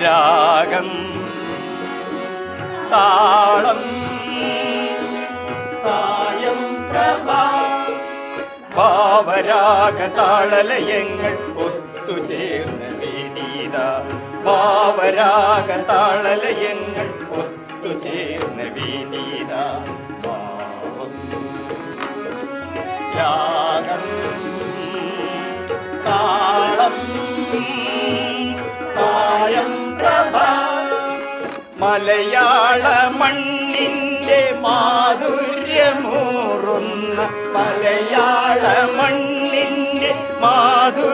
രാഗം താളം സായം ഭാവരാഗ ഒത്തുചേർന്ന വേദീത ഭാവരാഗ താളലയങ്ങൾ ഒത്തുചേർന്ന വേദീത ഭാവം രാഗം മലയാള മണ്ണിന്റെ മാധുര്യമൂറുന്ന മലയാള മണ്ണിന്റെ മാധുര്യമൂറുന്ന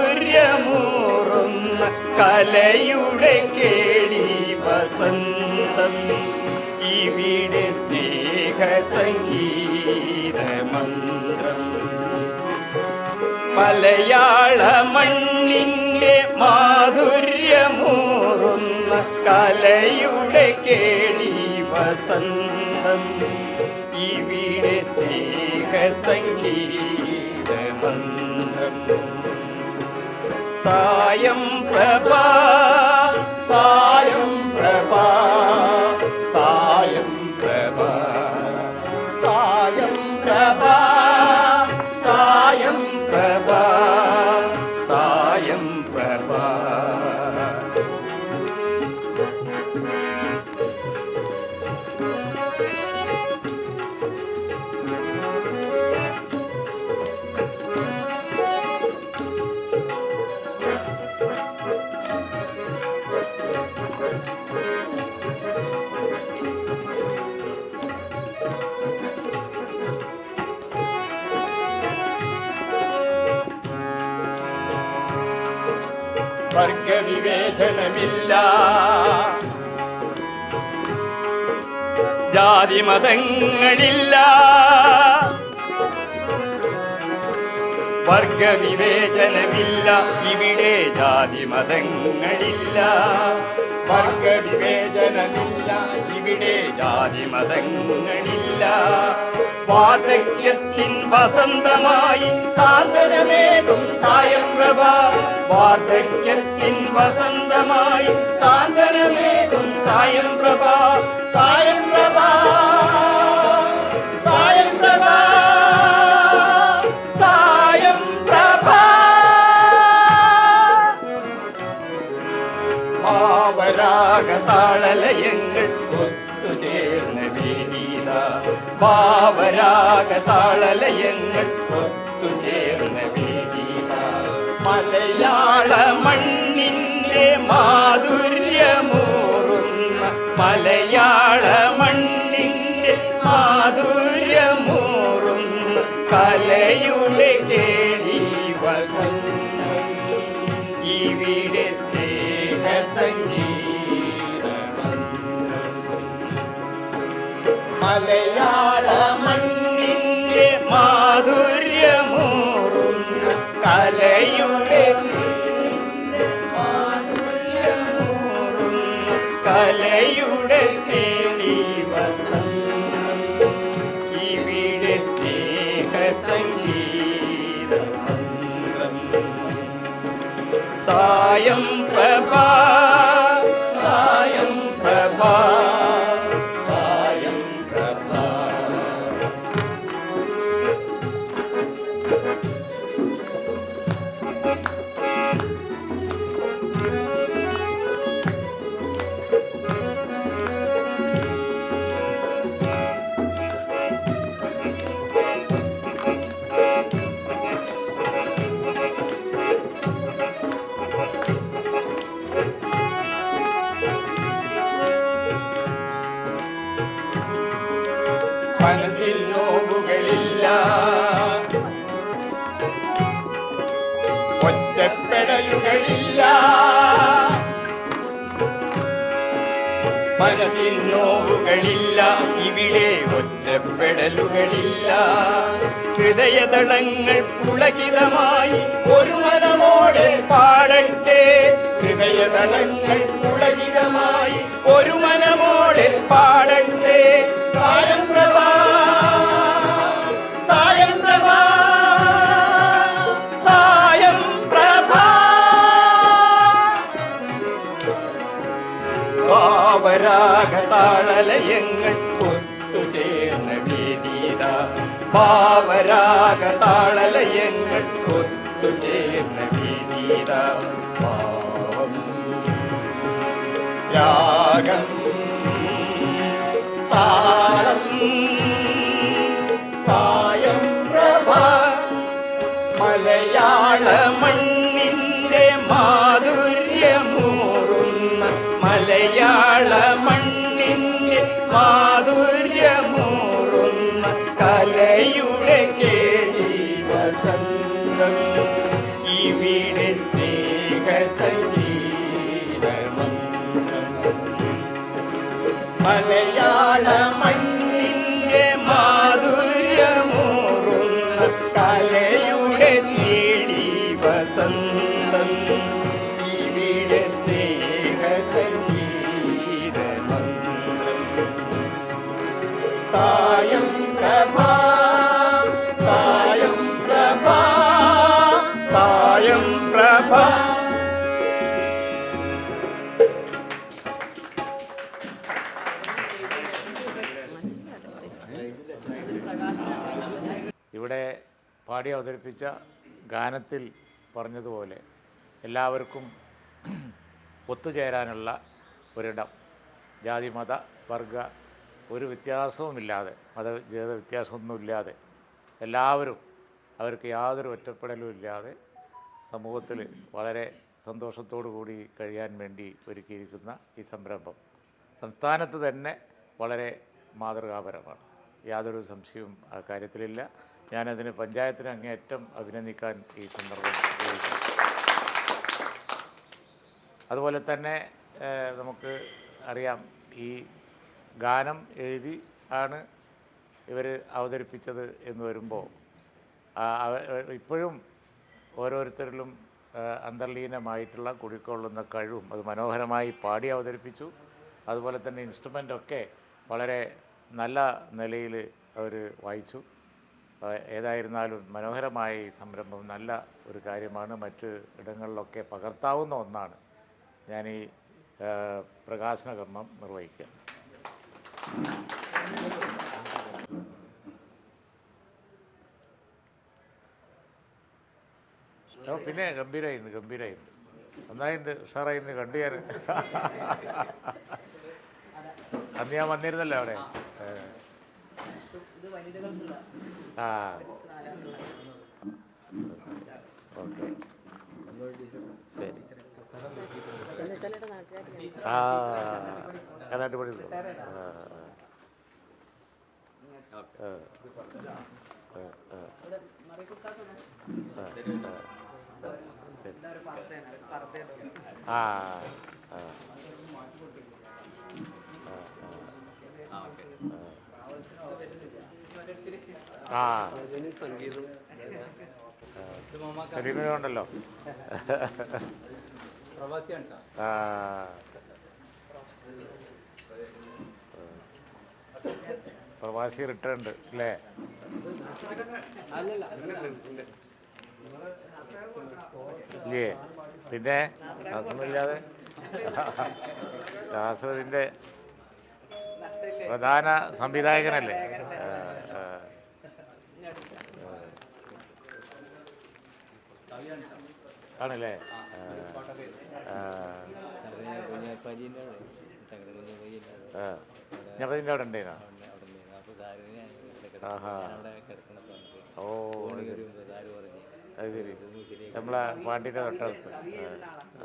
കലയുടെ കേളി വസന്തം. ഇവിടെ സ്നേഹ സംഗീത മന്ത്രം മലയാള മണ്ണിന്റെ മാധുര്യമൂറുന്ന കലയുടെ കേളി വസന്തം. ഇവിടെ സ്നേഹ സംഗീത മന്ത്രം സായം പ്രഭാ സായം പ്രഭാ സായം പ്രഭാ സായം പ്രഭാ സായം വർഗവിവേചനമില്ല ജാതി മതങ്ങളില്ല വർഗവിവേചനമില്ല. ഇവിടെ ജാതി മതങ്ങളില്ല വർഗവിവേചനമില്ല. ഇവിടെ ജാതി മതങ്ങളില്ല വാർദ്ധക്യത്തിൻ വസന്തമായി സാന്ത്വനമേകും സായം പ്രഭ വാർദ്ധക്യത്തിൻ വസന്തമായി സാന്ത്വനമേകും സായം പ്രഭ ഭാവരാഗ താളലയങ്ങൾ ഒത്തുചേർന്ന വേദീത ഭാവരാഗ താളലയങ്ങൾ ഒത്തുചേർന്ന വേദീത മലയാള മണ്ണിന്റെ മാധുര്യമൂറുന്ന മലയാള മണ്ണിന്റെ മാധുര്യമൂറുന്ന കലയുടെ മലയാള ഒറ്റപ്പെടലുകളില്ല മനസ്സിൽ നോവുകളില്ല ഇവിടെ ഒറ്റപ്പെടലുകളില്ല ഹൃദയതളങ്ങൾ പുളകിതമായി ഒരു മനമോടെ പാടട്ടെ. ഹൃദയതളങ്ങൾ പുളകിതമായി ഒരു മനമോടെ പാടട്ടെ ഭാവരാഗതാളലയങ്ങൾ ഒത്തുചേർന്ന വീതീത ഭാവരാഗതാളലയങ്ങൾ ഒത്തുചേർന്ന വീതീത ഭാവം രാഗം താളം സായം പ്രഭ മലയാള മണ്ണിന്റെ Bye. അവതരിപ്പിച്ച ഗാനത്തിൽ പറഞ്ഞതുപോലെ എല്ലാവർക്കും ഒത്തുചേരാനുള്ള ഒരിടം. ജാതി മത വർഗ ഒരു വ്യത്യാസവുമില്ലാതെ മത ജാത വ്യത്യാസമൊന്നുമില്ലാതെ എല്ലാവരും അവർക്ക് യാതൊരു ഒറ്റപ്പെടലും ഇല്ലാതെ സമൂഹത്തിൽ വളരെ സന്തോഷത്തോടു കൂടി കഴിയാൻ വേണ്ടി ഒരുക്കിയിരിക്കുന്ന ഈ സംരംഭം. സംസ്ഥാനത്ത് തന്നെ വളരെ മാതൃകാപരമാണ്. യാതൊരു സംശയവും ആ കാര്യത്തിലില്ല. ഞാനതിന് പഞ്ചായത്തിന് അങ്ങേയറ്റം അഭിനന്ദിക്കാൻ ഈ സന്ദർഭം അതുപോലെ തന്നെ നമുക്ക് അറിയാം ഈ ഗാനം എഴുതി ആണ് ഇവർ അവതരിപ്പിച്ചത് എന്ന് വരുമ്പോൾ ഇപ്പോഴും ഓരോരുത്തരിലും അന്തർലീനമായിട്ടുള്ള കുടിക്കൊള്ളുന്ന കഴിവും അത് മനോഹരമായി പാടി അവതരിപ്പിച്ചു. അതുപോലെ തന്നെ ഇൻസ്ട്രുമെന്റൊക്കെ വളരെ നല്ല നിലയിൽ അവർ വായിച്ചു. ഏതായിരുന്നാലും മനോഹരമായ ഈ സംരംഭം നല്ല ഒരു കാര്യമാണ്. മറ്റ് ഇടങ്ങളിലൊക്കെ പകർത്താവുന്ന ഒന്നാണ്. ഞാൻ ഈ പ്രകാശന കർമ്മം നിർവഹിക്കുക ഓ പിന്നെ ഗംഭീരമായിരുന്നു ഗംഭീരമായിരുന്നു നന്നായിട്ടുണ്ട് ഉഷാറായിരുന്നു കണ്ടു ഞാൻ. അന്ന് ഞാൻ വന്നിരുന്നല്ലോ അവിടെ. ആ. ഓക്കെ. ശരി. ആ കനാട്ട് പണി ആ. ആ. ആ. സലീമിനുണ്ടല്ലോ ആ. പ്രവാസി റിട്ടേൺ അല്ലേ? ഇല്ലേ? പിന്നെ നാസമില്ലാതെ ദാസത്തിന്റെ പ്രധാന സംവിധായകനല്ലേ ആ, ആ. ആണല്ലേ? ഇതിന്റെ അവിടെ ഉണ്ടേനോ? ഓ നമ്മളെ പാണ്ടിന്റെ തൊട്ടടുത്ത്.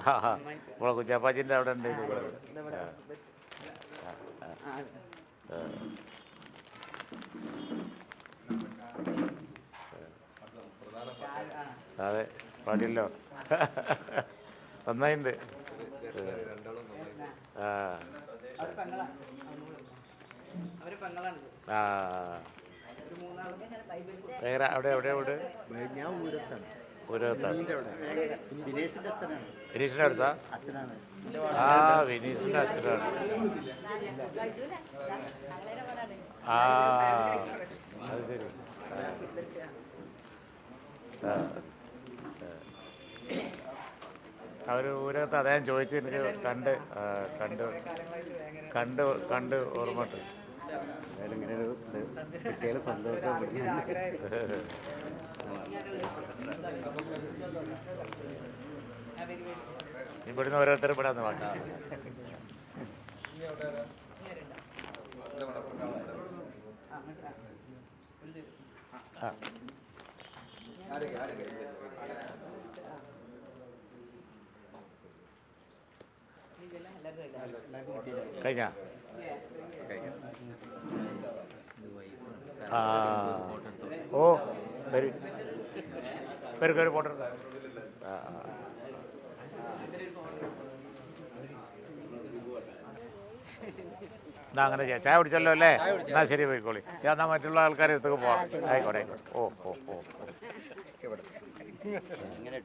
ആ. ആ നമ്മളെ കുഞ്ഞാപ്പാച്ചിന്റെ അവിടെ ഉണ്ട്. അതെ. പാടിയല്ലോ. നന്നായി ആ. അവിടെ എവിടെ വിനീഷിന്റെ ഞാൻ ഊരത്താണ്. അടുത്താ ആ വിനീഷിന്റെ അച്ഛനാണ്. ആ. അത് ശരി. ആ. അവർ ഊരകത്ത് അദ്ദേഹം ചോദിച്ചു എനിക്ക് കണ്ട് കണ്ട് കണ്ട് കണ്ട് ഓർമ്മട്ട് എന്തായാലും ഇങ്ങനെ ഒരു ഇത് കിട്ടിയാൽ സന്തോഷം. ഇവിടുന്ന് ഓരോരുത്തർ ഇവിടെ വന്ന് ബാക്കി ആ. കഴിഞ്ഞ? ആ ഓ വരും. വരും കയറി പോട്ടെ ആ ആ. എന്നാ അങ്ങനെ ചെയ്യാം. ചായ കുടിച്ചല്ലോ അല്ലേ? എന്നാ ശരി പോയിക്കോളി. ഞാൻ എന്നാ മറ്റുള്ള ആൾക്കാരെ അടുത്തൊക്കെ പോവാം. ആയിക്കോട്ടെ ആയിക്കോട്ടെ. ഓ ഓ ഓ. ഇങ്ങനെ